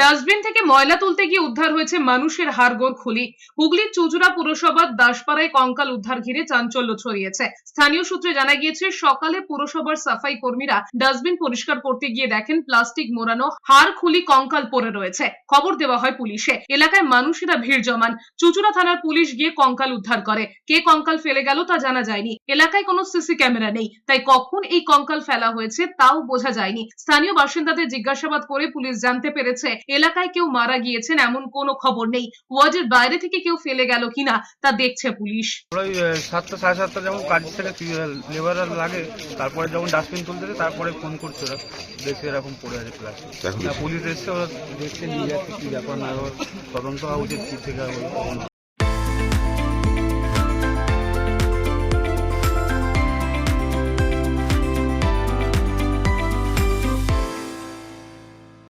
Dustbin থেকে ময়লা তুলতে গিয়ে উদ্ধার হয়েছে মানুষের হাড়গোড় খুলি। হুগলির চুচুড়া পুরসভার দাসপাড়ায় কঙ্কাল উদ্ধার ঘিরে চাঞ্চল্য ছড়িয়েছে। স্থানীয় সূত্রে জানা গিয়েছে, সকালে পুরসভার সাফাই কর্মীরা ডাস্টবিন পরিষ্কার করতে গিয়ে দেখেন প্লাস্টিক মোড়ানো হাড় খুলি কঙ্কাল পড়ে রয়েছে। খবর দেওয়া হয় পুলিশে। এলাকায় মানুষেরা ভিড় জমান। চুচুড়া থানার পুলিশ গিয়ে কঙ্কাল উদ্ধার করে। কে কঙ্কাল ফেলে গেল তা জানা যায়নি। এলাকায় কোনো সিসি ক্যামেরা নেই। তাই কখন এই কঙ্কাল ফেলা হয়েছে তাও বোঝা যায়নি। স্থানীয় বাসিন্দাদের জিজ্ঞাসাবাদ করে পুলিশ জানতে পেরেছে এলাকায় কেউ মারা গিয়েছেন এমন কোনো খবর নেই। ওয়ার্ডের বাইরে থেকে কেউ ফেলে গেল কিনা তা দেখছে পুলিশ। সাতটা সাড়ে সাতটা যেমন কাজ থেকে লেবার লাগে তারপরে যখন ডাস্টবিন তুলতেছে তারপরে ফোন করছে ওরা দেখছে এরকম পড়ে আছে প্লাস্টিক পুলিশ এসছে ওরা দেখছে নিয়ে যাচ্ছে কি ব্যাপার না তদন্ত হওয়া উচিত কি থেকে